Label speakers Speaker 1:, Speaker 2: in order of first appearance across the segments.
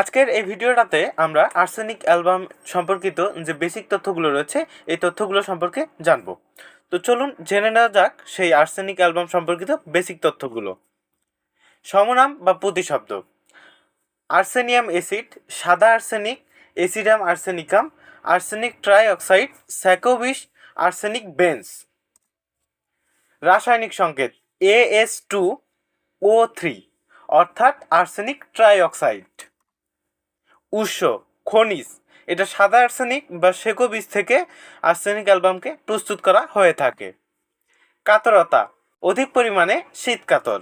Speaker 1: আজকের এই ভিডিওটাতে আমরা আর্সেনিক অ্যালবাম সম্পর্কিত যে বেসিক তথ্যগুলো রয়েছে, এই তথ্যগুলো সম্পর্কে জানব। তো চলুন জেনে নেওয়া যাক সেই আর্সেনিক অ্যালবাম সম্পর্কিত বেসিক তথ্যগুলো। সমনাম বা প্রতিশব্দ। আর্সেনিয়াম অ্যাসিড, সাদা আর্সেনিক, অ্যাসিডাম আর্সেনিকাম, আর্সেনিক ট্রাইঅক্সাইড স্যাকোবিস আর্সেনিক বেন্স। রাসায়নিক সংকেত এএস টু ও থ্রি অর্থাৎ আর্সেনিক ট্রাইঅক্সাইড। উৎস, খনিজ। এটা সাদা আর্সেনিক বা সেকো বীজ থেকে আর্সেনিক অ্যালবামকে প্রস্তুত করা হয়ে থাকে। কাতরতা, অধিক পরিমাণে শীতকাতর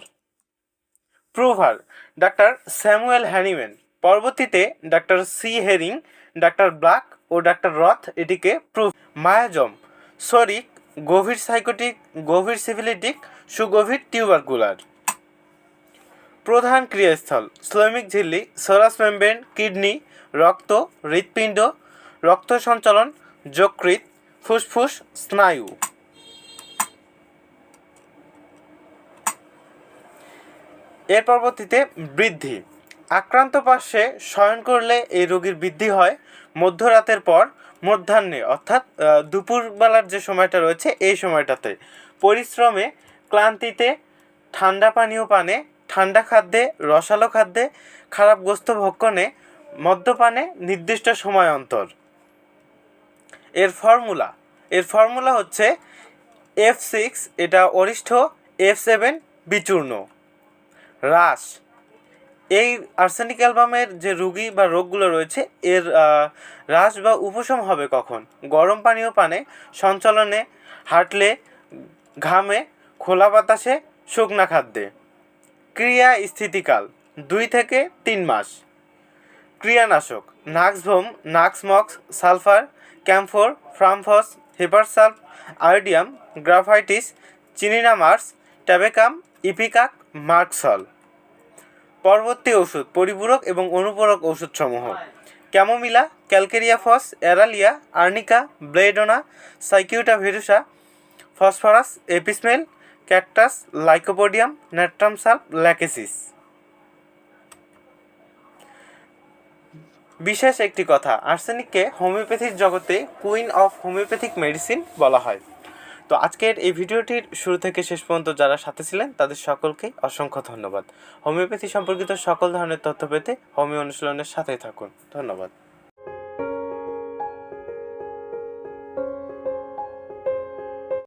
Speaker 1: প্রুভার, ডাক্তার স্যামুয়েল হ্যানিম্যান। পরবর্তীতে doctor C Hering, doctor Black ও ডাক্তার রথ এটিকে প্রুভ মায়াজম, সরিক, গভীর সাইকোটিক, গভীর সিভিলিটিক, সুগভীর টিউবারকুলার। প্রধান ক্রিয়াস্থল শ্রমিক ঝিল্লি, সরাস মেমব্রেন, কিডনি, রক্ত, হৃৎপিণ্ড, রক্ত সঞ্চালন, যকৃৎ, ফুসফুস, স্নায়ু। এর পরবর্তীতে বৃদ্ধি। আক্রান্ত পার্শ্বে শয়ন করলে এই রোগীর বৃদ্ধি হয়। মধ্যরাতের পর মধ্যাহ্নে, অর্থাৎ দুপুরবেলার যে সময়টা রয়েছে, এই সময়টাতে। পরিশ্রমে, ক্লান্তিতে, ঠান্ডা পানীয় পানে ঠান্ডা খাদ্যে, রসালো খাদ্যে, খারাপ গোস্ত ভক্ষণে, মদ্যপানে নির্দিষ্ট সময় অন্তর। এর ফর্মুলা এর ফর্মুলা হচ্ছে এফ সিক্স, এটা অরিষ্ঠ, এফ সেভেন বিচূর্ণ। হ্রাস এই আর্সেনিক অ্যালবামের যে রুগী বা রোগগুলো রয়েছে, এর হ্রাস বা উপশম হবে কখন? গরম পানীয় পানে, সঞ্চালনে, হাঁটলে, ঘামে, খোলা বাতাসে, শুকনা খাদ্যে। ক্রিয়া স্থিতিকাল, দুই থেকে তিন মাস। ক্রিয়ানাশক, নাক্সভোম, নাক্সমক্স, সালফার, ক্যাম্ফোর, ফ্রামফস হেপারসালফ আয়োডিয়াম, গ্রাফাইটিস, চিনিনামার্স, ট্যাবেকাম, ইপিকাক, মার্কসল। পরবর্তী ওষুধ, পরিপূরক এবং অনুপূরক ওষুধসমূহ। ক্যামোমিলা ক্যালকেরিয়াফস অ্যারালিয়া, আর্নিকা, ব্লেডোনা সাইকিউটা ভেরুসা ফসফরাস, এপিসমেল ক্যাকটাস লাইকোপোডিয়াম নেট্রামসাল ল্যাকেসিস বিশেষ একটি কথা আর্সেনিককে হোমিওপ্যাথির জগতে কুইন অফ হোমিওপ্যাথিক মেডিসিন বলা হয়। তো আজকের এই ভিডিওটির শুরু থেকে শেষ পর্যন্ত যারা সাথে ছিলেন, তাদের সকলকে অসংখ্য ধন্যবাদ। হোমিওপ্যাথি সম্পর্কিত সকল ধরনের তথ্য পেতে হোমিও অনুশীলনের সাথেই থাকুন। ধন্যবাদ।